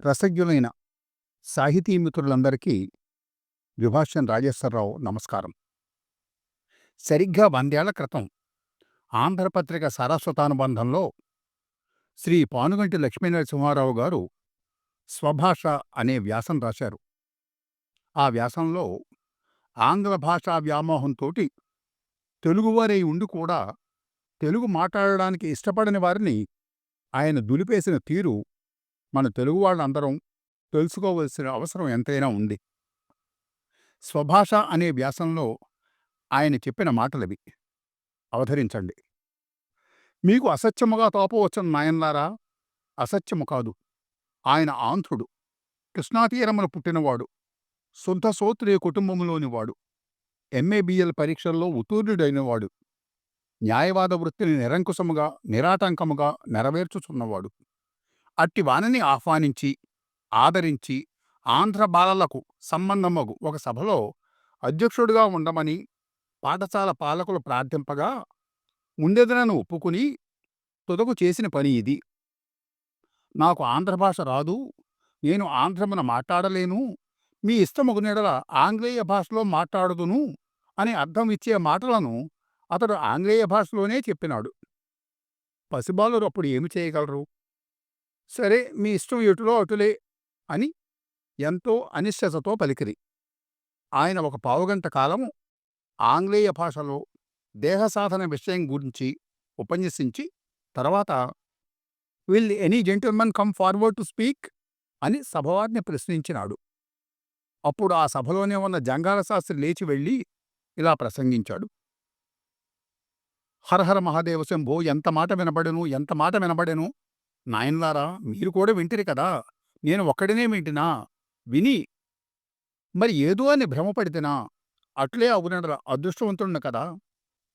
రసజ్ఞులైన సాహితీ మిత్రులందరికీ విభాషన్ రాజేశ్వరరావు నమస్కారం. సరిగ్గా వందేళ్ళ క్రితం ఆంధ్రపత్రిక సారస్వతానుబంధంలో శ్రీ పానుగంటి లక్ష్మీనరసింహారావు గారు స్వభాష అనే వ్యాసం రాశారు. ఆ వ్యాసంలో ఆంగ్ల భాషా వ్యామోహంతో తెలుగువారై ఉండి కూడా తెలుగు మాట్లాడడానికి ఇష్టపడని వారిని ఆయన దులిపేసిన తీరు మన తెలుగు వాళ్ళందరం తెలుసుకోవలసిన అవసరం ఎంతైనా ఉంది. స్వభాష అనే వ్యాసంలో ఆయన చెప్పిన మాటలవి. అవధరించండి మీకు అసత్యముగా తోపవచ్చిన నాయన్లారా? అసత్యము కాదు. ఆయన ఆంధ్రుడు. కృష్ణాతీరమున పుట్టినవాడు. శుద్ధ సోత్రియ కుటుంబంలోనివాడు ఎంఏబిఎల్ పరీక్షల్లో ఉత్తీర్ణుడైనవాడు. న్యాయవాద వృత్తిని నిరంకుశముగా నిరాటంకముగా నెరవేర్చుచున్నవాడు. అట్టి వాణిని ఆహ్వానించి ఆదరించి ఆంధ్ర బాలలకు సంబంధమగు ఒక సభలో అధ్యక్షుడిగా ఉండమని పాఠశాల పాలకులు ప్రార్థింపగా ఉండెదనను ఒప్పుకుని తుదకు చేసిన పని ఇది. నాకు ఆంధ్ర భాష రాదు నేను ఆంధ్రమున మాట్లాడలేను మీ ఇష్టమగు నీడల ఆంగ్లేయ భాషలో మాట్లాడుదును అని అర్థం ఇచ్చే మాటలను అతడు ఆంగ్లేయ భాషలోనే చెప్పినాడు. పసిబాలురు అప్పుడు ఏమి చేయగలరు? సరే మీ ఇష్టం ఎటులో అటులే అని ఎంతో అనిశ్చతతో పలికిరి. ఆయన ఒక పావుగంట కాలము ఆంగ్లేయ భాషలో దేహసాధన విషయం గురించి ఉపన్యసించి తర్వాత will any gentleman come forward to speak అని సభవారిని ప్రశ్నించినాడు. అప్పుడు ఆ సభలోనే ఉన్న జంగాల శాస్త్రి లేచి వెళ్ళి ఇలా ప్రసంగించాడు. హరహర మహాదేవ శంభో ఎంత మాట వినబడెను ఎంత మాట వినబడెను? నాయన్లారా మీరు కూడా వింటిరి కదా! నేను ఒక్కడినే వింటినా? విని! మరి ఏదో అని భ్రమపడితేనా? అట్లే అవునడరా అదృష్టవంతుడిని కదా!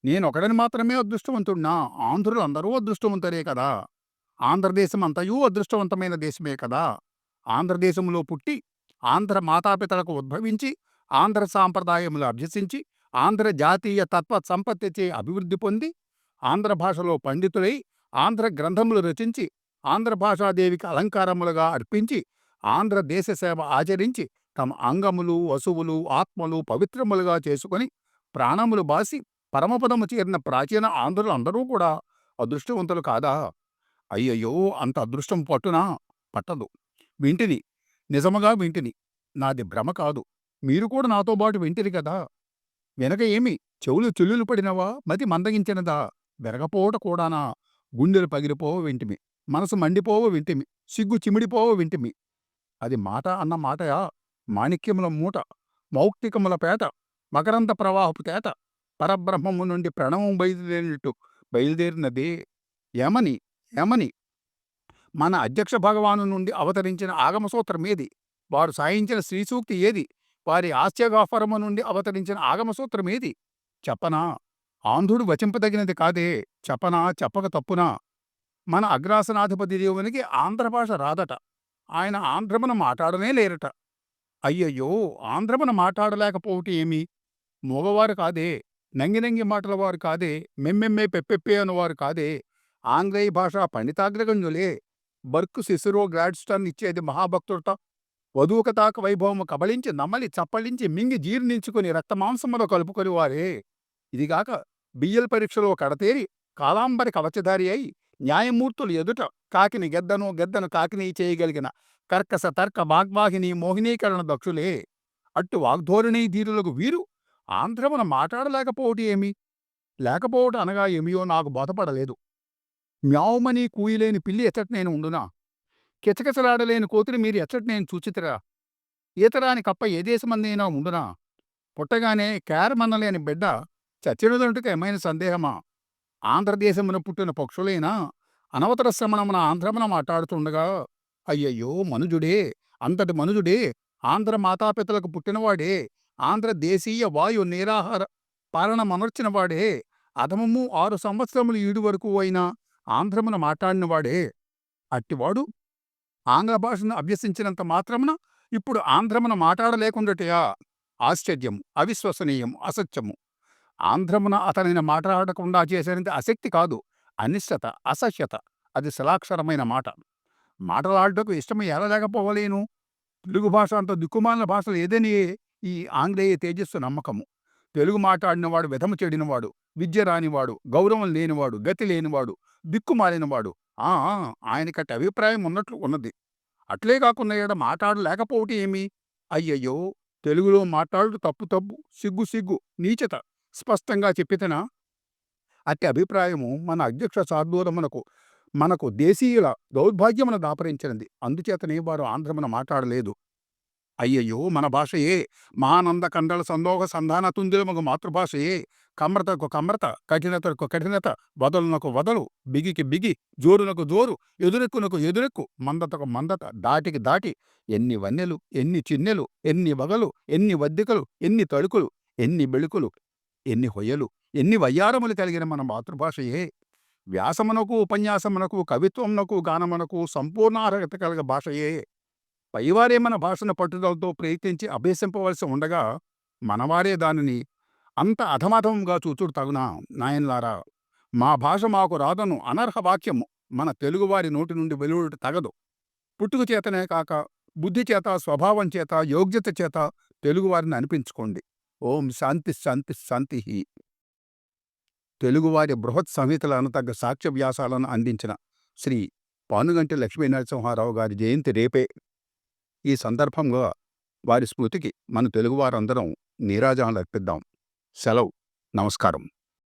నేనొకడని మాత్రమే అదృష్టవంతుడినా? ఆంధ్రులు అందరూ అదృష్టవంతులే కదా! ఆంధ్రదేశం అంతయూ అదృష్టవంతమైన దేశమే కదా! ఆంధ్రదేశంలో పుట్టి ఆంధ్ర మాతాపితలకు ఉద్భవించి ఆంధ్ర సాంప్రదాయములు అభ్యసించి ఆంధ్ర జాతీయ తత్వ సంపత్తిచే అభివృద్ధి పొంది ఆంధ్ర భాషలో పండితులై ఆంధ్ర గ్రంథములు రచించి ఆంధ్ర భాషాదేవికి అలంకారములుగా అర్పించి ఆంధ్ర దేశ సేవ ఆచరించి తమ అంగములు వసువులు ఆత్మలు పవిత్రములుగా చేసుకొని ప్రాణములు బాసి పరమపదము చేరిన ప్రాచీన ఆంధ్రులు అందరూ కూడా అదృష్టవంతులు కాదా? అయ్యయ్యో! అంత అదృష్టం పట్టునా? పట్టదు. వింటిని. నిజముగా వింటిని. నాది భ్రమ కాదు. మీరు కూడా నాతో పాటు వింటిరి కదా? వెనక ఏమి? చెవులు చిల్లులు పడినవా? మతి మందగించినదా? వెరగపోట కూడానా? గుండెలు పగిలిపో వింటిమి. మనసు మండిపోవో వింటిమి సిగ్గు చిమిడిపోవో వింటిమి. అది మాట అన్న మాటయా? మాణిక్యముల మూట మౌక్తికముల పేట మకరంద ప్రవాహపు తేట పరబ్రహ్మము నుండి ప్రణవం బయలుదేరినట్టు బయలుదేరినది ఏమని ఏమని మన అధ్యక్ష భగవాను నుండి అవతరించిన ఆగమసూత్రం ఏది? వారు సాయించిన శ్రీసూక్తి ఏది? వారి ఆస్యగాఫరము నుండి అవతరించిన ఆగమసూత్రం ఏది? చెప్పనా? ఆంధ్రుడు వచింపదగినది కాదే. చెప్పనా? చెప్పక తప్పునా? మన అగ్రాసనాధిపతి దేవునికి ఆంధ్ర భాష రాదట. ఆయన ఆంధ్రమున మాట్లాడనే లేరట. అయ్యయ్యో! ఆంధ్రమున మాట్లాడలేకపోవటం ఏమి? మగవారు కాదే నంగినంగి మాటల వారు కాదే మెమ్మెమ్మే పెప్పెప్పే అనువారు కాదే. ఆంగ్లేయ భాష పండితాగ్రగణ్యులే. బర్క్ శిశురో గ్రాడ్స్టన్ ఇచ్చేది మహాభక్తుడట. వధూకతాక వైభవము కబళించి నమ్మలి చప్పలించి మింగి జీర్ణించుకుని రక్తమాంసములో కలుపుకొని వారే. ఇదిగాక బియ్యల పరీక్షలో కడతేరి కాలాంబరి కవచధారి అయి న్యాయమూర్తులు ఎదుట కాకిని గెద్దను గెద్దను కాకిని చేయగలిగిన కర్కస తర్క వాగ్వాహిని మోహినీకరణ దక్షులే. అట్టు వాగ్ధోరణి ధీరులకు వీరు ఆంధ్రమున మాట్లాడలేకపోవటి ఏమి? లేకపోవట అనగా ఏమియో నాకు బోధపడలేదు. మ్యావుమని కూయిలేని పిల్లి ఎచ్చట నేను ఉండునా? కిచకిచలాడలేని కోతిని మీరు ఎచ్చట నేను చూచితిరా? ఈతరాని కప్ప ఏ దేశమందైనా ఉండునా? పుట్టగానే కేరమన్నలేని బిడ్డ చచ్చినదంటుకు ఏమైనా సందేహమా? ఆంధ్రదేశమున పుట్టిన పక్షులైనా? అనవతర శ్రమణమున ఆంధ్రమున మాట్లాడుతుండగా అయ్యయ్యో! మనుజుడే! అంతటి మనుజుడే! ఆంధ్ర మాతాపితలకు పుట్టినవాడే! ఆంధ్ర దేశీయ వాయు నీరాహార పాలన మనర్చినవాడే అధమము ఆరు సంవత్సరములు ఈడు వరకు అయినా ఆంధ్రమున మాట్లాడినవాడే! అట్టివాడు ఆంగ్ల భాషను అభ్యసించినంత మాత్రమున ఇప్పుడు ఆంధ్రమున మాట్లాడలేకుండాటయా? ఆశ్చర్యం! అవిశ్వసనీయం! అసత్యము! ఆంధ్రమున అతనిని మాట్లాడకుండా చేసేది అశక్తి కాదు! అనిశ్చత అసహ్యత అది శిలాక్షరమైన మాట. మాటలాడటకు ఇష్టం ఎలా లేకపోవలేను తెలుగు భాష అంత దిక్కుమాలిన భాషలు ఏదని ఈ ఆంగ్లేయ తేజస్సు నమ్మకము. తెలుగు మాట్లాడినవాడు విధము చెడినవాడు విద్య రానివాడు గౌరవం లేనివాడు గతి లేనివాడు దిక్కుమాలినవాడు. ఆ ఆ, ఆయనకటి అభిప్రాయం ఉన్నట్లు ఉన్నది. అట్లే కాకుండా ఇక్కడ మాట్లాడలేకపోవటం ఏమి? అయ్యయ్యో! తెలుగులో మాట్లాడు తప్పు తప్పు సిగ్గు సిగ్గు నీచత. స్పష్టంగా చెప్పితేనా? అట్టి అభిప్రాయము మన అధ్యక్ష శార్దూలమునకు మనకు దేశీయుల దౌర్భాగ్యమున దాపరించినది. అందుచేతనే వారు ఆంధ్రమున మాట్లాడలేదు. అయ్యయ్యో! మన భాషయే మానంద కండల సందోహ సంధాన తుందిలమగు మాతృభాషయే. కమ్రతకు కమ్రత కఠినతకు కఠినత వదలునకు వదలు బిగికి బిగి జోరునకు జోరు ఎదురెక్కునకు ఎదురెక్కు మందతకు మందత దాటికి దాటి ఎన్ని వన్నెలు ఎన్ని చిన్నెలు ఎన్ని వగలు ఎన్ని వద్దికలు ఎన్ని తడుకులు ఎన్ని బెళుకులు ఎన్ని హొయ్యలు ఎన్ని వయ్యారములు కలిగిన మన మాతృభాషయే వ్యాసమునకు ఉపన్యాసమునకు కవిత్వమునకు గానమునకు సంపూర్ణ అర్హత కలిగ భాషయే పైవారే మన భాషను పట్టుదలతో ప్రయత్నించి అభ్యసింపవలసి ఉండగా మనవారే దానిని అంత అధమధమంగా చూచుడు తగునా నాయన్లారా. మా భాష మాకు రాదను అనర్హ వాక్యము. మన తెలుగువారి నోటి నుండి వెలువడు తగదు. పుట్టుక చేతనే కాక బుద్ధి చేత స్వభావం చేత యోగ్యత చేత తెలుగువారిని అనిపించుకోండి. ఓం శాంతి శాంతి శాంతి తెలుగువారి బృహత్ సంహితలను తగ్గ సాక్ష్య వ్యాసాలను అందించిన శ్రీ పానుగంటి లక్ష్మీ నరసింహారావు గారి జయంతి రేపే. ఈ సందర్భంగా వారి స్మృతికి మన తెలుగువారందరం నీరాజనాలు అర్పిద్దాం. సెలవు. నమస్కారం.